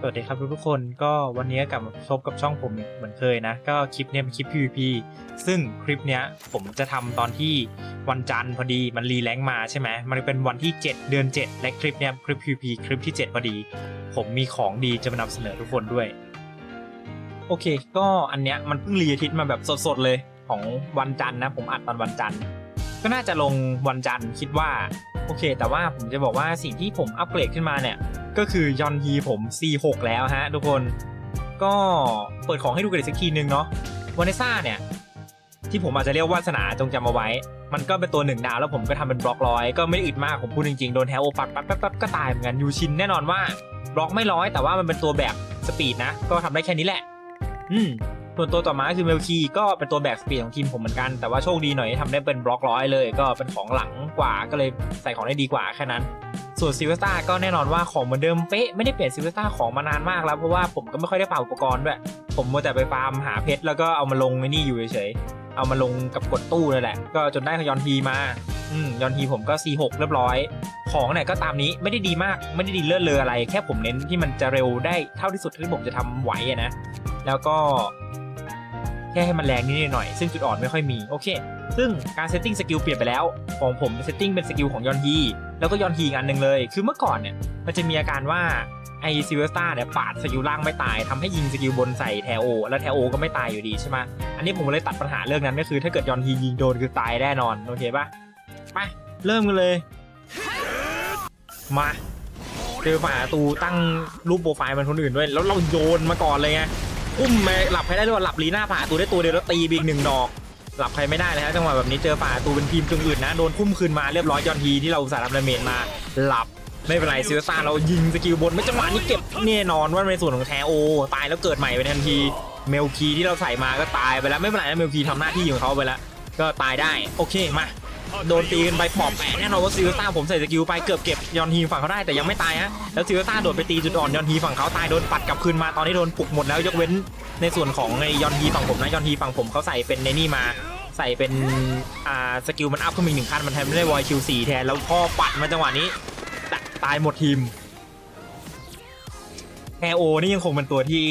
สวัสดีครับทุกๆคนก็วันนี้กลับมาพบกับช่องผมเหมือนเคยนะ ก็คลิปเนี้ยเป็นคลิป PVP ซึ่งคลิปเนี้ยผมจะทำตอนที่วันจันทร์พอดีมันรีแลงค์มาใช่ไหมมันเป็นวันที่ 7 เดือน 7 และคลิปเนี้ยคลิป PVP คลิปที่ 7 พอดี ผมมีของดีจะมานำเสนอทุกคนด้วย โอเค ก็อันเนี้ยมันเพิ่งรีอาทิตย์มาแบบสดๆเลยของวันจันทร์นะ ผมอัดตอนวันจันทร์ก็น่าจะลงวันจันทร์คิดว่า โอเค แต่ว่าผมจะบอกว่าสิ่งที่ผมอัปเกรดขึ้นมาเนี่ย ก็คือยอนฮีผม C6 แล้วฮะทุกคนก็เปิดของให้ดูกันอีกสักทีนึงเนาะวานิซ่าเนี่ย ที่ผมอาจจะเรียกวาสนาจงจำเอาไว้ มันก็เป็นตัวหนึ่งดาวแล้วผมก็ทำเป็นบล็อกร้อยก็ไม่ได้อึดมากผมพูดจริงๆ โดนแทโอปัดปัดปัดปัดก็ตายเหมือนกันยูชินแน่นอนว่าบล็อกไม่ร้อยแต่ว่ามันเป็นตัวแบกสปีดนะ ก็ทำได้แค่นี้แหละ อืม ส่วนตัวต่อมาคือเมลคีก็เป็นตัวแบกสปีดของทีมผมเหมือนกัน แต่ว่าโชคดีหน่อยที่ทำได้เป็นบล็อกร้อยเลย ก็เป็นของหลังกว่าก็เลยใส่ของได้ดีกว่าแค่นั้น ส่วนซิลเวสตาก็แน่นอนว่าของเหมือนเดิมเป๊ะไม่ได้เปลี่ยนซิลเวสตาของมานานมากแล้วเพราะว่าผมก็ไม่ค่อยได้ฟาร์มอุปกรณ์ด้วยผมมัวแต่ไปฟาร์มหาเพชรแล้วก็เอามาลงในนี่อยู่เฉยเอามาลงกับกดตู้เลยแหละ ก็จนได้ยอนทีมาอืมยอนทีผมก็ C6 เรียบร้อย ของเนี่ยก็ตามนี้ไม่ได้ดีมากไม่ได้ดีเลิศเลออะไร แค่ผมเน้นที่มันจะเร็วได้เท่าที่สุดที่ผมจะทำไหวอะนะ แล้วก็ ค่ให้มันแรงนิดหน่อย ซึ่งจุดอ่อนไม่ค่อยมี โอเค ซึ่งการเซตติ้งสกิลเปลี่ยนไปแล้ว ของผมเซตติ้งเป็นสกิลของยอนฮีแล้วก็ยอนฮีอีกอันหนึ่งเลย คือเมื่อก่อนเนี่ย มันจะมีอาการว่าไอซิเวสตาเนี่ยปาดสกิลล่างไม่ตายทำให้ยิงสกิลบนใส่แทโอ แล้วแทโอก็ไม่ตายอยู่ดีใช่ไหมอันนี้ผมเลยตัดปัญหาเรื่องนั้นก็คือ ถ้าเกิดยอนฮียิงโดนคือตายแน่นอน โอเคปะไปเริ่มกันเลย มาเจอฝาประตูตั้งรูปโปรไฟล์มันคนอื่นด้วย แล้วเราโยนมาก่อนเลยไง อุ้มไปหลับใครได้ด้วยวะหลับลีน่าผ่าตูได้ตัวเดียวแล้วตีไปอีกหนึ่งดอก หลับใครไม่ได้เลยฮะจังหวะแบบนี้เจอฝ่าตูเป็นทีมตึงอื่นนะโดนคุ้มคืนมาเรียบร้อยยอนทีที่เราสาห์ทำดาเมจมาหลับไม่เป็นไรซิลซาเรายิงสกิลบนไม่จังหวะนี้เก็บแน่นอนว่าในส่วนของแทโอ ตายแล้วเกิดใหม่ไปทันทีเมลคีที่เราใส่มาก็ตายไปแล้วไม่เป็นไรนะเมลคีทำหน้าที่ของเขาไปแล้วก็ตายได้โอเคมา โดนตีกันไปปอบแปะแน่นอนว่าซิลซ่าผมใส่สกิลไปเกือบเก็บยอนฮีฝั่งเขาได้แต่ยังไม่ตายฮะแล้วซิลซ่าโดดไปตีจุดอ่อนยอนฮีฝั่งเขาตายโดนปัดกลับคืนมาตอนนี้โดนปลุกหมดแล้วยกเว้นในส่วนของไอยอนฮีฝั่งผมนะยอนฮีฝั่งผมเขาใส่เป็นในนี่มาใส่เป็นอ่าสกิลมันอัพขึ้นอีกหนึ่งขั้นมันแทนไม่ได้วอยคิวสี่แทนแล้วพอปัดมาจังหวะนี้ตตายหมดทีมแคโอนี่ยังคงเป็นตัวที่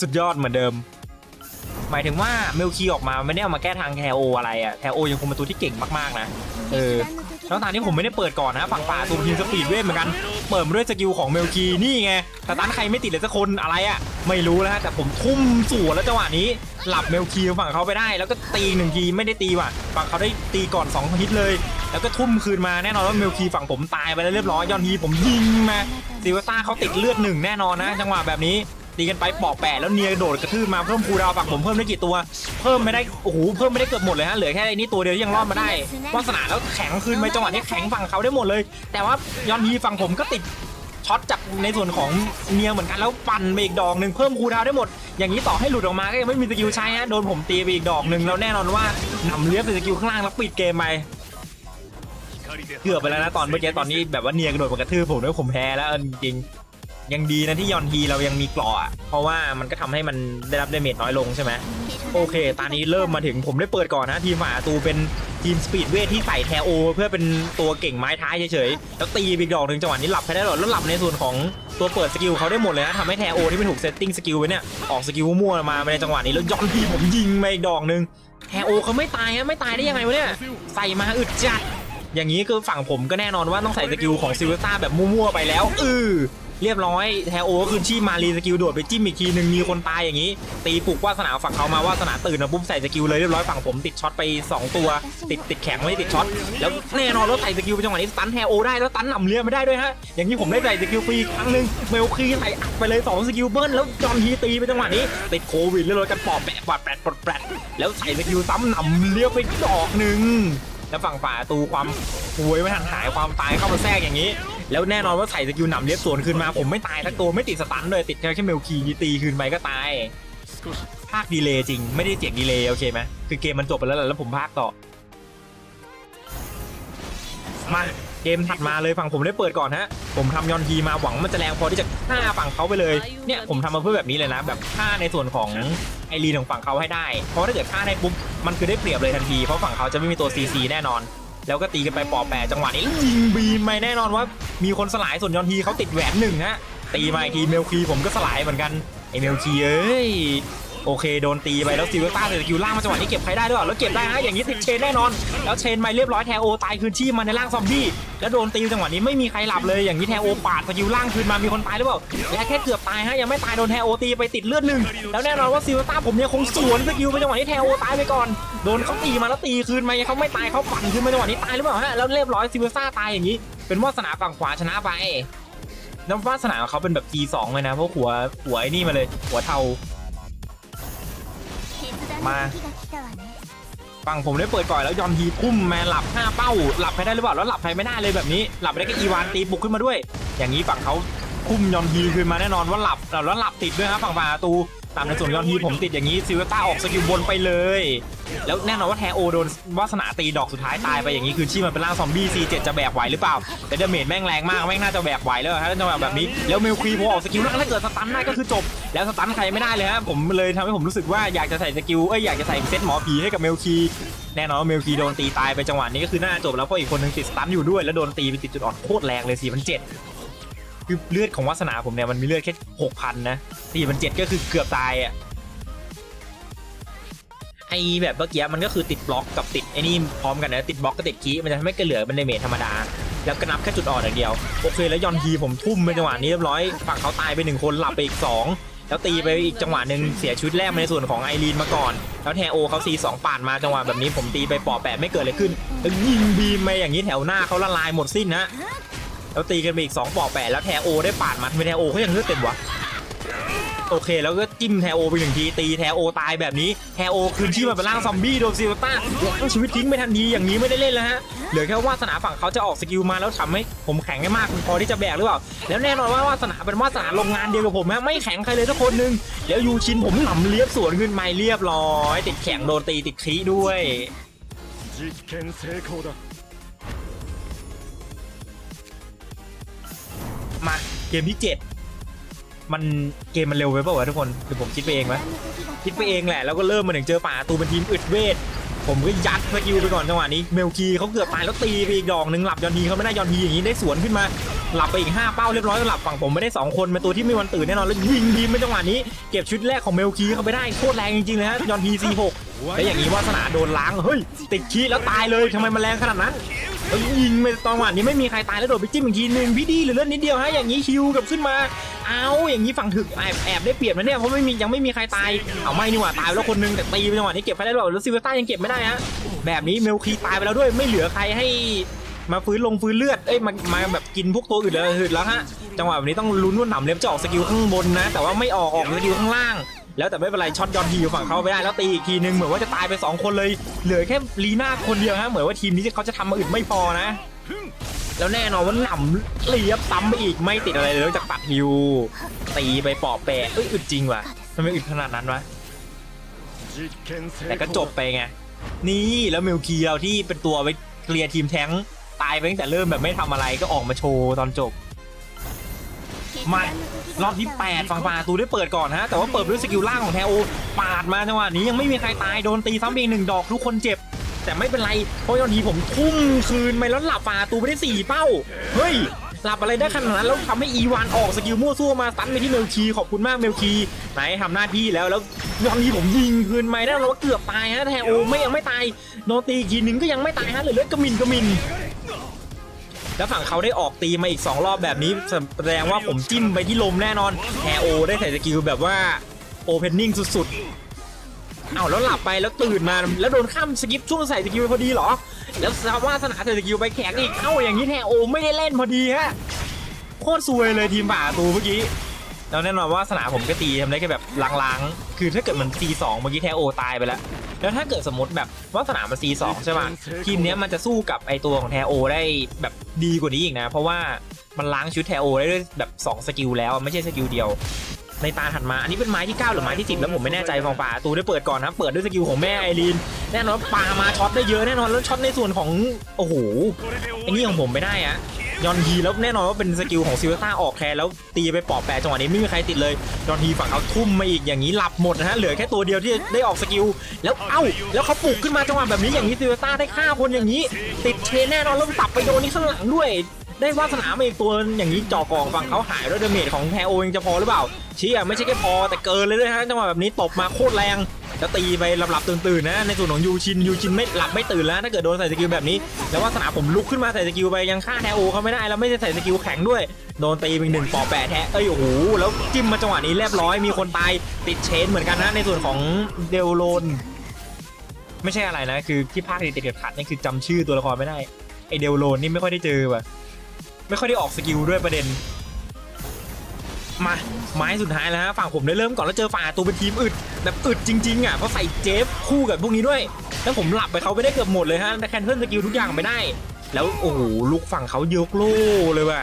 สุดยอดเหมือนเดิม หมายถึงว่าเมลคีออกมาไม่ได้เอามาแก้ทางแคโออะไรอะแคโอยังคงเป็นตัวที่เก่งมากๆนะเออแล้วตอนนี้ผมไม่ได้เปิดก่อนนะฝั่งป่าตูมทีมสปีดเวทเหมือนกัน เปิดมาด้วยสกิลของเมลคีนี่ไงแต่ตันใครไม่ติดเลยสักคนอะไรอะไม่รู้แล้วฮะแต่ผมทุ่มสวนแล้วจังหวะนี้ หลับเมลคีฝั่งเขาไปได้ แล้วก็ตีหนึ่งทีไม่ได้ตีว่ะฝั่งเขาได้ตีก่อน2ฮิตเลย แล้วก็ทุ่มคืนมาแน่นอนว่าเมลคีฝั่งผมตายไปแล้วเรียบร้อยยอนฮีผมยิงมาซิวต้าเขาติดเลือดหนึ่งแน่นอนนะ จังหวะแบบนี้ ตีกันไปปอกแปะแล้วเนียโดดกระทืบมาเพิ่มคูดาวฝั่งผมเพิ่มได้กี่ตัว เพิ่มไม่ได้โอ้โหเพิ่มไม่ได้เกือบหมดเลยฮะเหลือแค่ไอ้นี่ตัวเดียวที่ยังรอดมาได้วาสนาแล้วแข็งคืนไปจังหวะนี้แข็งฝั่งเขาได้หมดเลย แต่ว่ายอนฮีฝั่งผมก็ติดช็อตจากในส่วนของเนียเหมือนกันแล้วปั่นไปอีกดอกหนึ่งเพิ่มคูดาวได้หมด อย่างนี้ต่อให้หลุดออกมาก็ยังไม่มีสกิลใช้ฮะโดนผมตีไปอีกดอกหนึ่งแล้วแน่นอนว่านำเลียบใส่สกิลข้างล่างแล้วปิดเกมไปเกือบไปแล้วนะตอนเมื่อกี้ตอนนี้แบบว่าเนียกระโดดมากระทืบผมด้วยผมแพ้แล้วจริงๆ ยังดีนะที่ยอนฮีเรายังมีกราะอะเพราะว่ามันก็ทำให้มันได้รับเดเมจน้อยลงใช่ไหมโอเค ตอนนี้เริ่มมาถึงผมได้เปิดก่อนนะ ทีมฝ่าตูเป็นทีมสปีดเวทที่ใส่แทโอ เพื่อเป็นตัวเก่งไม้ท้ายเฉยๆ แล้วตีอีกดอกหนึ่งจังหวะนี้หลับไปได้หรอแล้วหลับในส่วนของตัวเปิดสกิลเขาได้หมดเลยนะทำให้แทโอที่ไม่ถูกเซตติ้งสกิลไว้เนี่ยออกสกิลมั่วๆมาในจังหวะนี้แล้วยอนทีผมยิงมาอีกดอกหนึ่งแทโอเขาไม่ตายฮะไม่ตายได้ยังไงวะเนี่ยใส่มาอึดจัดอย่างนี้คือฝั่งผมก็แน่นอนว่าต้องใส่สกิลของซิลเวต้าแบบมั่วๆไปแล้วเออ เรียบร้อยแทโอก็คือชีพมารีสกิลโดดไปจิ้มอีกทีหนึ่งมีคนตายอย่างนี้ ตีปลุกว่าสนาฝั่งเขามาว่าสนาตื่นมาปุ๊บใส่สกิลเลยเรียบร้อยฝั่งผมติดช็อตไป 2 ตัว ติดติดแข็งไม่ได้ติดช็อตแล้วแน่นอนว่าใส่สกิลไปจังหวะนี้ตันแทโอได้แล้วตันหนำเลียไม่ได้ด้วยฮะอย่างนี้ผมได้ใส่สกิลฟรีครั้งหนึ่งเมลคีใส่อัดไปเลย2สกิลเบิ้ลแล้วจอห์นฮีตีไปจังหวะนี้ติดโควิดเรียบร้อยกันปอบแปะปอดแปดปอดแปดแล้วใส่สกิลซ้ำหนำเลียไปดอกหนึ่ง แล้วฝั่งฝ่าตูความหวยไม่ทันหายความตายเข้ามาแทรกอย่างนี้ แล้วแน่นอนว่าใส่สกิลหนำเลียบสวนคืนมา ผมไม่ตายทั้งตัวไม่ติดสตันเลยติดแค่แค่เมลคีตีคืนไปก็ตายภาคดีเลย์จริง ไม่ได้เสียงดีเลย์โอเคไหมคือเกมมันจบไปแล้วแหละแล้วผมภาคต่อมา เกมถัดมาเลยฝั่งผมได้เปิดก่อนฮะ ผมทำยอนทีมาหวังมันจะแรงพอที่จะฆ่าฝั่งเขาไปเลย เนี่ยผมทำมาเพื่อแบบนี้เลยนะ แบบฆ่าในส่วนของไอรีนของฝั่งเขาให้ได้ เพราะถ้าเกิดฆ่าได้ปุ๊บมันคือได้เปรียบเลยทันที เพราะฝั่งเขาจะไม่มีตัว CC แน่นอน แล้วก็ตีกันไปปอแปะจังหวะนี้ยิงบีมไปแน่นอนว่า มีคนสลายส่วนยอนทีเขาติดแหวนหนึ่งฮะตีมาอีกทีเมลคีผมก็สลายเหมือนกันไอเมลคีเอ้ย โอเคโดนตีไปแล้วซิลเวอร์ต้าเสร็จคิวล่างมาจังหวะนี้เก็บใครได้ด้วยเหรอแล้วเก็บได้ฮะอย่างนี้ติดเชนแน่นอน แล้วเชนมาเรียบร้อยแทโอตายคืนชีพมาในร่างซอมบี้แล้วโดนตีจังหวะนี้ไม่มีใครหลับเลยอย่างนี้แทโอปาดสกิลล่างคืนมามีคนตายหรือเปล่าและแค่เกือบตายฮะยังไม่ตายโดนแทโอตีไปติดเลือดหนึ่งแล้วแน่นอนว่าซิลเวอร์ต้าผมยังคงสวนสกิลไปจังหวะนี้แทโอตายไปก่อนโดนเขาตีมาแล้วตีคืนมาเขาไม่ตายเขาปั่นคืนมาจังหวะนี้ตายหรือเปล่าฮะแล้วเรียบร้อยซิลเวอร์ต้าตายอย่างนี้ เป็นวาสนาฝั่งขวาชนะไปแล้ววาสนาเขาเป็นแบบ G2 เลยนะเพราะหัวหัวไอ้นี่มาเลยหัวเทา มาฝั่งผมได้เปิดก่อนแล้วยอนฮีพุ่มมาหลับ5เป้าหลับใครได้หรือเปล่าแล้วหลับใครไม่ได้เลยแบบนี้ หลับไปได้ก็อีวานตีบุกขึ้นมาด้วย อย่างนี้ฝั่งเขาพุ่มยอนฮีคืนมาแน่นอนว่าหลับแล้วหลับติดด้วยครับฝั่งประตู ตามในส่วนยอนฮีผมติดอย่างนี้ซิลเวต้าออกสกิลบนไปเลย แล้วแน่นอนว่าแทโอโดนวาสนาตีดอกสุดท้ายตายไปอย่างนี้คือชีมันเป็นร่างซอมบี้ C7 จะแบกไหวหรือเปล่า แต่ดาเมจแม่งแรงมากแม่งน่าจะแบกไหวแล้วถ้าจังหวะแบบนี้ แล้วเมลคีพอออกสกิลแล้วถ้าเกิดสตันได้ก็คือจบ แล้วสตันใครไม่ได้เลยฮะผมเลยทำให้ผมรู้สึกว่าอยากจะใส่สกิลเอ้ยอยากจะใส่เซตหมอผีให้กับเมลคีแน่นอนว่าเมลคีโดนตีตายไปจังหวะนี้ก็คือน่าจบแล้วเพราะอีกคนนึงติดสตันอยู่ด้วยแล้วโดนตีไปติดจุดอ่อนโคตรแรงเลย4 0 0 คือเลือดของวาสนาผมเนี่ยมันมีเลือดแค่6,000นนะ4 0 0ก็คือเกือบตายอะไอแบบเมื่อกี้มันก็คือติดบล็อกกับติดไอ้นี่พร้อมกันนะติดบล็อกกับติดคีย์มันจะทำให้เกระเหลือเป็นเดเมจธรรมดา แล้วก็นับแค่จุดอ่อนอย่างเดียวโอเคแล้วยอนทีผมทุ่มไปจังหวะนี้เรียบร้อยฝั่งเขาตายไปหนึ่งคนหลับไปอีกสองแล้วตีไปอีกจังหวะหนึ่งเสียชีวิตแรกมาในส่วนของไอรีนมาก่อน แล้วแทโอเขาซีสองป่าดมาจังหวะแบบนี้ผมตีไปปอแปดไม่เกิดอะไรขึ้นแล้วยิงบีมไปอย่างนี้แถวหน้าเขาละลายหมดสิ้นนะ แล้วตีกันไปอีกสองปอกแปดแล้วแทโอได้ปาดมาทำไมแทโอเขายังเลือดเต็มวะโอเค แล้วก็จิ้มแทโอไปหนึ่งทีตีแทโอตายแบบนี้แทโอคืนชีพมาเป็นร่างซอมบี้โดนซิลต้าล้างชีวิตทิ้งไปทันทีอย่างนี้ไม่ได้เล่นแล้วฮะเหลือแค่วาสนาฝั่งเขาจะออกสกิลมาแล้วทำให้ผมแข็งได้มากพอที่จะแบกหรือเปล่าแล้วแน่นอนว่าวาสนาเป็นวาสนาโรงงานเดียวกับผมฮะไม่แข็งใครเลยทุกคนนึงแล้วยูชินผมหนำเลียบสวนขึ้นไมาเรียบร้อย ติดแข็งโดนตีติดคลีด้วย กมที่เจ็ดมันเกมมันเร็วไปเปล่าวะทุกคนคือผมคิดไปเองไหมคิดไปเองแหละแล้วก็เริ่มมาถึงเจอป่าตูเป็นทีมอึดเวท ผมก็ยัดสกิลไปก่อนจังหวะนี้เมลคีเขาเกือบตายแล้วตีไปอีกดอกหนึ่งหลับยอนทีเขาไม่ได้ยอนทีอย่างนี้ได้สวนขึ้นมาหลับไปอีก5เป้าเรียบร้อยหลับฝั่งผมไม่ได้ 2 คนเป็นตัวที่ไม่วันตื่นแน่นอนแล้วยิงดีไม่จังหวะนี้เก็บชุดแรกของเมลคีเขาไปได้โคตรแรงจริงๆเลยฮะยอนทีซีหกแล้วอย่างนี้วาสนาโดนล้างเฮ้ยติดคีแล้วตายเลยทำไมมันแรงขนาดนั้น ยิงไปตอนหวะนี้ไม่มีใครตายแล้วโดดไปจิ้มอีกทีหนึ่งพี่ดีหลือเลือดนิดเดียวฮะอย่างนี้คิวกับขึ้นมาเอาอย่างนี้ฝั่งถึกแอบแอบได้เปรียบนะเนี่ยเพราะไม่มียังไม่มีใครตายเอาไม่นี่หว่าตายไปแล้วคนนึงแต่ตีไปจังหวะนี้เก็บไปได้หรอแล้วซิเวต้ายังเก็บไม่ได้ฮะแบบนี้เมลคีตายไปแล้วด้วยไม่เหลือใครให้มาฟื้นลงฟื้นเลือด เอ้ยมามาแบบกินพวกตัวอื่นเลยหืดแล้วฮะ จังหวะแบบนี้ต้องลุ้นว่าหนำเล็บจะออกสกิลข้างบนนะ แต่ว่าไม่ออกออกสกิลข้างล่าง แล้วแต่ไม่เป็นไรช็อตยอนทีอยู่ฝั่งเขาไม่ได้แล้วตีอีกทีนึงเหมือนว่าจะตายไป 2 คนเลย เหลือแค่ลีน่าคนเดียวฮะเหมือนว่าทีมนี้เขาจะทำมาอึดไม่พอนะ แล้วแน่นอนว่าหนำเลียบซ้ำไปอีกไม่ติดอะไรเลยนอกจากปัดฮิวตีไปปอบแปะเอ้ยอึดจริงวะทำไมอึดขนาดนั้นวะแต่ก็จบไปไงนี่แล้วมิลคีเราที่เป็นตัวไปเคลียร์ทีมแท้งตายไปตั้งแต่เริ่มแบบไม่ทำอะไรก็ออกมาโชว์ตอนจบ มารอบที่8ฝั่งปาตูได้เปิดก่อนฮะแต่ว่าเปิดด้วยสกิลล่างของแทโอปาดมาจังหวะนี้ยังไม่มีใครตายโดนตีซ้ำอีกหนึ่งดอกทุกคนเจ็บ แต่ไม่เป็นไรเพราะตอนทีผมทุ่มคืนไปแล้วหลับปาตูไปได้4เป้าเฮ้ยหลับอะไรได้ขนาดนั้นแล้วทำให้อีวานออกสกิลมั่วซั่วมาตันไปที่เมลคีขอบคุณมากเมลคีไหนทำหน้าที่แล้วแล้วยอนทีผมยิงคืนไปได้แล้วว่าเกือบตายฮะแทโอไม่ยังไม่ตายโดนตีอีกทีหนึงก็ยังไม่ตายฮะเหลือเลือดกระมินกระมิน แล้วฝั่งเขาได้ออกตีมาอีก 2 รอบแบบนี้แสดงว่าผมจิ้มไปที่ลมแน่นอนแฮโอได้ใส่สกิลแบบว่าโอเพนนิ่งสุดๆ เอาแล้วหลับไปแล้วตื่นมาแล้วโดนข้ามสกิปช่วงใส่สกิลพอดีเหรอ แล้วสามาสนาใส่สกิลไปแข็งอีก เอ้าอย่างนี้แฮโอไม่ได้เล่นพอดีฮะ โคตรซวยเลยทีมป่าตูเมื่อกี้ แล้วแน่นอนว่าสนามผมก็ตีทำได้แค่แบบล้างๆ คือถ้าเกิดมัน C2 เมื่อกี้แทโอตายไปแล้ว แล้วถ้าเกิดสมมติแบบว่าสนามมัน C2 ใช่ป่ะทีมเนี้ยมันจะสู้กับไอตัวของแทโอได้แบบดีกว่านี้อีกนะ เพราะว่ามันล้างชุดแทโอได้ด้วยแบบ2สกิลแล้วไม่ใช่สกิลเดียว ในตาถัดมาอันนี้เป็นไม้ที่ 9 หรือไม้ที่ 10 แล้วผมไม่แน่ใจฟองป่าตูได้เปิดก่อนนะเปิดด้วยสกิลของแม่ไอรีนแน่นอนปามาช็อตได้เยอะแน่นอนแล้วช็อตในส่วนของโอ้โหไอ้นี่ของผมไม่ได้อะ ยอนทีแล้วแน่นอนว่าเป็นสกิลของซิลเวต้าออกแทนแล้วตีไปปอบแปะจังหวะนี้ไม่มีใครติดเลย ยอนทีฝั่งเขาทุ่มมาอีกอย่างนี้หลับหมดนะฮะเหลือแค่ตัวเดียวที่ได้ออกสกิลแล้วเอ้า แล้วเขาปลุกขึ้นมาจังหวะแบบนี้อย่างนี้ซิลเวต้าได้ฆ่าคนอย่างนี้ ติดเชนแน่นอนแล้วตับไปโดนนี่ข้างหลังด้วยได้วาสนามาอีกตัวอย่างนี้จ่อกองฝั่งเขาหายด้วยเดเมจของแทโอยังจะพอหรือเปล่าเชี่ยไม่ใช่แค่พอแต่เกินเลยด้วยฮะจังหวะแบบนี้ตบมาโคตรแรง แล้วตีไปหลับๆตื่นๆนะ ในส่วนของยูชินยูชินไม่หลับไม่ตื่นแล้วถ้าเกิดโดนใส่สกิลแบบนี้ แล้ววาสนาผมลุกขึ้นมาใส่สกิลไปยังฆ่าแทโอเขาไม่ได้แล้วไม่ได้ใส่สกิลแข็งด้วย โดนตีไปหนึ่งปอแปะแทะเอ้ยโอ้โหแล้วจิ้มมาจังหวะนี้เรียบร้อยมีคนตายติดเชนเหมือนกันนะในส่วนของเดลโลนไม่ใช่อะไรนะคือที่ภาคติดติดขัดนี่คือจำชื่อตัวละครไม่ได้ไอเดลโลนนี่ไม่ค่อยได้เจอว่ะไม่ค่อยได้ออกสกิลด้วยประเด็น มาไม้สุดท้ายแล้วฮะฝั่งผมได้เริ่มก่อนแล้วเจอฝ่าตัวเป็นทีมอึดแบบอึดจริงๆอะเพราะใส่เจฟคู่กับพวกนี้ด้วยแล้วผมหลับไปเขาไปได้เกือบหมดเลยฮะแต่แคนเซิลสกิลทุกอย่างไม่ได้ แล้วโอ้โหลูกฝั่งเขายกโล่เลยว่ะ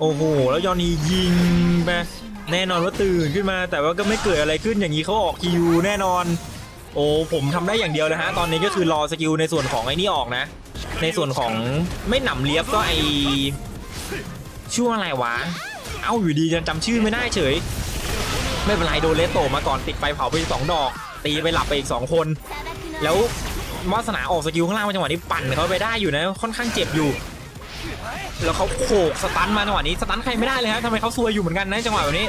โอ้โหแล้วยอนียิงไปแน่นอนว่าตื่นขึ้นมา แต่ว่าก็ไม่เกิดอะไรขึ้นอย่างนี้เขาออกคิวแน่นอน โอ้ผมทำได้อย่างเดียวเลยฮะตอนนี้ก็คือรอสกิลในส่วนของไอ้นี่ออกนะ ในส่วนของไม่หนำเลียบก็ไอชื่ออะไรวะ เอ้าอยู่ดีจะจำชื่อไม่ได้เฉย ไม่เป็นไรโดนเลสโตมาก่อนติดไฟเผาไปสองดอก ตีไปหลับไปอีกสองคน แล้ววาสนาออกสกิลข้างล่างมาจังหวะนี้ปั่นเขาไปได้อยู่นะค่อนข้างเจ็บอยู่ แล้วเขาโขกสตันมาจังหวะนี้สตันใครไม่ได้เลยฮะทำไมเขาซวยอยู่เหมือนกันนะจังหวะแบบนี้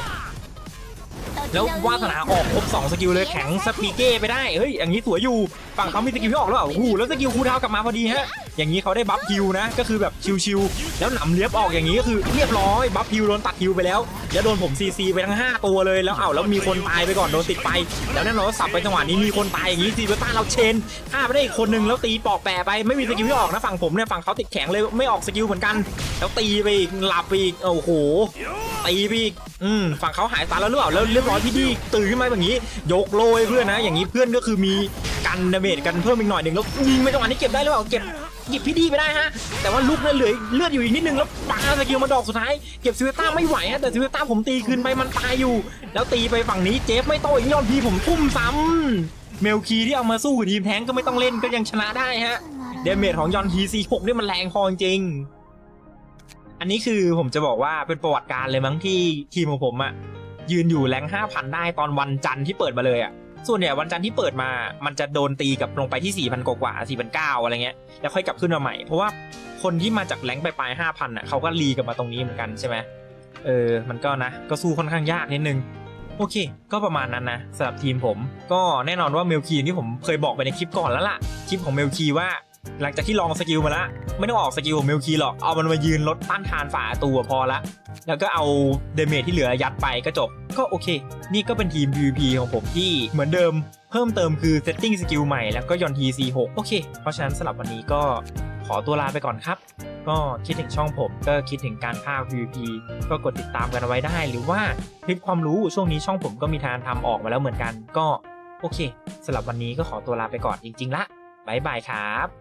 แล้ววาสนาออกครบ2สกิลเลยแข็งสปีเก้ไปได้เฮ้ยอย่างนี้สวยอยู่ฝั่งเขามีสกิลที่ออกแล้วเหรอโอ้โหแล้วสกิลคูลดาวกลับมาพอดีฮะอย่างนี้เขาได้บัฟฮิวนะก็คือแบบชิวๆแล้วหนำเลียบออกอย่างนี้ก็คือเรียบร้อยบัฟฮิวโดนตัดฮิวไปแล้วแล้วโดนผมซีซีไปทั้ง 5 ตัวเลยแล้วเอ้าแล้วมีคนตายไปก่อนโดนติดไป แล้วแน่นอนสับไปจังหวะนี้มีคนตายอย่างนี้ซีเบต้าเราเชนฆ่าไปได้อีกคนนึงแล้วตีปอกแปะไปไม่มีสกิลที่ออกนะฝั่งผมเนี่ยฝั่งเขาติดแข็งเลยไม่ออกสกิลเหมือนกัน แล้วตีไปอีกหลับไปอีกโอ้โหตีไปอีก อืมฝั่งเขาหายตาแล้วหรือเปล่าแล้วเรียบร้อยพี่ดีตื่นขึ้นมาแบบนี้ ยกโลยเพื่อนนะ อย่างนี้เพื่อนก็คือมีกันดาเมจกันเพิ่มอีกหน่อยหนึ่งแล้วยิงไปจังหวะนี้เก็บได้หรือเปล่าเก็บหยิบพี่ดีไปได้ฮะ แต่ว่าลูกนั้นเหลือเลือดอยู่อีกนิดนึงแล้วปาสกิลมาดอกสุดท้ายเก็บซิเวต้าไม่ไหวฮะแต่ซิเวต้าผมตีคืนไปมันตายอยู่ แล้วตีไปฝั่งนี้เจฟไม่โตอีกยอดพีผมทุ่มซ้ำเมลคีที่เอามาสู้กับทีมแท้งก็ไม่ต้องเล่นก็ยังชนะได้ฮะเดเมจของยอนทีซีหกนี่มันแรงพอจริง อันนี้คือผมจะบอกว่าเป็นประวัติการเลยมั้งที่ทีมของผมอะยืนอยู่แรง5,000ได้ตอนวันจันทร์ที่เปิดมาเลยอะส่วนใหญ่วันจันทร์ที่เปิดมา มันจะโดนตีกับลงไปที่4,000กว่าๆ4,900อะไรเงี้ย แล้วค่อยกลับขึ้นมาใหม่ เพราะว่าคนที่มาจากแรงไปปลายๆ5,000อะเขาก็รีกับมาตรงนี้เหมือนกันใช่ไหมเออ มันก็นะ ก็สู้ค่อนข้างยากนิดนึง โอเค ก็ประมาณนั้นนะสำหรับทีมผม ก็แน่นอนว่าเมลคีที่ผมเคยบอกไปในคลิปก่อนแล้วล่ะ คลิปของเมลคีว่า หลังจากที่ลองสกิลมาแล้วไม่ต้องออกสกิลของเมลคีหรอก เอามันมายืนลดต้านทานฝาตัวพอละ แล้วก็เอาเดเมจที่เหลือยัดไปก็จบ ก็โอเค นี่ก็เป็นทีม PVP ของผมที่เหมือนเดิม เพิ่มเติมคือเซตติ้งสกิลใหม่แล้วก็ยอนที C6 โอเค เพราะฉะนั้นสำหรับวันนี้ก็ขอตัวลาไปก่อนครับ ก็คิดถึงช่องผมก็คิดถึงการภาค PVP ก็กดติดตามกันเอาไว้ได้ หรือว่าคลิปความรู้ช่วงนี้ช่องผมก็มีทางทำออกมาแล้วเหมือนกัน ก็โอเคสำหรับวันนี้ก็ขอตัวลาไปก่อนจริง ๆ ละบ๊ายบายครับ